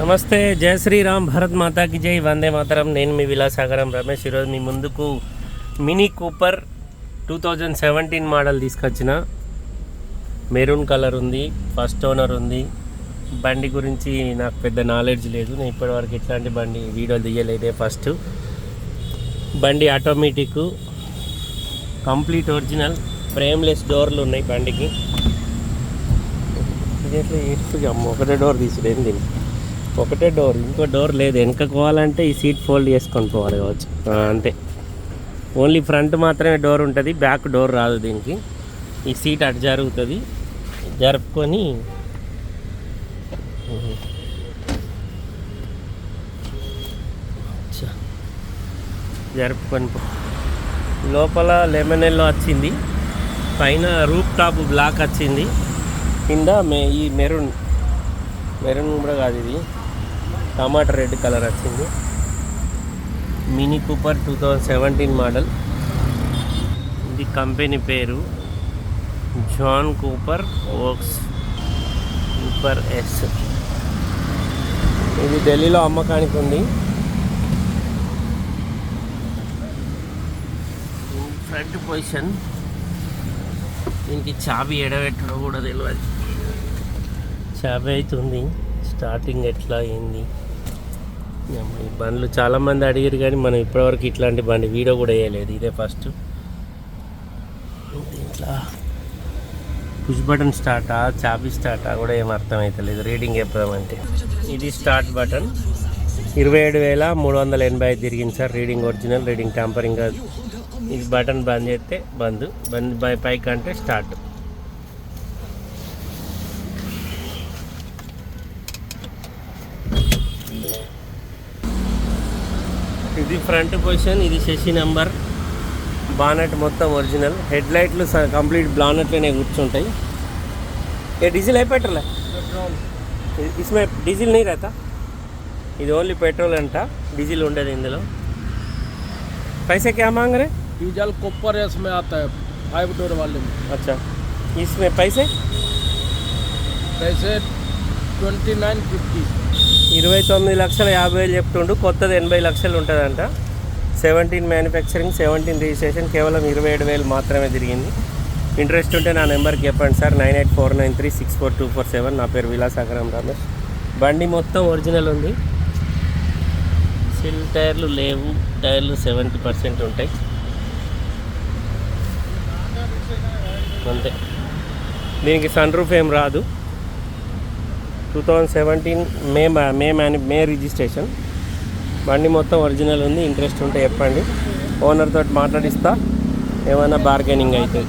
నమస్తే జయ శ్రీరామ్ భారత్ మాతాకి జై వందే మాతరం. నేను మీ విలాసాగరం రమేష్. ఈరోజు మీ ముందుకు mini Cooper two thousand seventeen model తీసుకొచ్చిన. మెరూన్ కలర్ ఉంది ఫస్ట్ ఓనర్ ఉంది. బండి గురించి నాకు పెద్ద నాలెడ్జ్ లేదు. నేను ఇప్పటివరకు ఇట్లాంటి బండి వీడియోలు తీయలేదే ఫస్ట్. బండి ఆటోమేటిక్ కంప్లీట్ ఒరిజినల్ ఫ్రేమ్లెస్ డోర్లు ఉన్నాయి బండికి. ఎట్లా అమ్మ ఒకటే డోర్ తీసుడేం దీనికి ఒకటే డోర్ ఇంకో డోర్ లేదు. వెనక పోవాలంటే ఈ సీట్ ఫోల్డ్ చేసుకొని పోవాలి కావచ్చు. అంతే. ఓన్లీ ఫ్రంట్ మాత్రమే డోర్ ఉంటుంది. బ్యాక్ డోర్ రాదు దీనికి. ఈ సీట్ అటు జరుగుతుంది. జరుపుకొని జరుపుకొని పో. లోపల లెమన్ ఎల్లో వచ్చింది. పైన రూప్ టాప్ బ్లాక్ వచ్చింది. కింద మే ఈ మెరూన్. మెరూన్ కూడా కాదు ఇది. టమాటా రెడ్ కలర్ వచ్చింది. Mini Cooper two thousand seventeen model. ఇది కంపెనీ పేరు John Cooper works Cooper S. ఇది ఢిల్లీలో అమ్మకానికి ఉంది. Front position. దీనికి చాబీ ఎడబెట్టడం కూడా తెలియదు చాబీ అవుతుంది స్టార్టింగ్ ఎట్లా అయింది? ఈ బండ్లు చాలామంది అడిగారు కానీ మనం ఇప్పటివరకు ఇట్లాంటి బండి వీడియో కూడా వేయలేదు. ఇదే ఫస్ట్ ఇట్లా పుష్ బటన్ స్టార్టా చాబీ స్టార్టా కూడా ఏం అర్థమవుతలేదు రీడింగ్ చెప్పదామంటే ఇది స్టార్ట్ బటన్ ఇరవై ఏడు వేల మూడు వందల ఎనభై ఐదు తిరిగింది sir. Reading original reading tampering కాదు ఇది బటన్ బంద్ చేస్తే బంద్. బంద్ బై పైకి అంటే స్టార్ట్ ఇది ఫ్రంట్ పొజిషన్ ఇది శశి నెంబర్ బానెట్ మొత్తం ఒరిజినల్ హెడ్ లైట్లు కంప్లీట్ బానెట్లోనే కూర్చుంటాయి ఏ డీజిల్ है पेट्रोल है ఇ- इसमें డీజిల్ नहीं रहता ఇది ఓన్లీ పెట్రోల్ అంట డీజిల్ ఉండదు ఇందులో पैसे क्या मांग रहे डीजल कॉपर एस में आता है फाइव डोर वाले में अच्छा इसमें पैसे वैसे ट्वेंटी नाइन फिफ्टी ఇరవై తొమ్మిది లక్షల యాభై వేలు చెప్తుండు. కొత్తది ఎనభై లక్షలు ఉంటుందంట. సెవెంటీన్ మ్యానుఫ్యాక్చరింగ్ సెవెంటీన్ రిజిస్ట్రేషన్ కేవలం ఇరవై ఏడు వేలు మాత్రమే తిరిగింది. ఇంట్రెస్ట్ ఉంటే నా నెంబర్కి చెప్పండి sir. Nine eight four nine three six four two four seven నా పేరు విలాసాగరం రమేష్. బండి మొత్తం ఒరిజినల్ ఉంది. సిల్ టైర్లు లేవు. టైర్లు సెవెంటీ పర్సెంట్ ఉంటాయి. అంతే. దీనికి సన్ రూఫ్ ఏం రాదు. Two thousand seventeen May May many May registration. బండి మొత్తం ఒరిజినల్ ఉంది ఇంట్రెస్ట్ ఉంటే చెప్పండి. ఓనర్తో మాట్లాడిస్తా ఏమైనా బార్గెనింగ్ అవుతుంది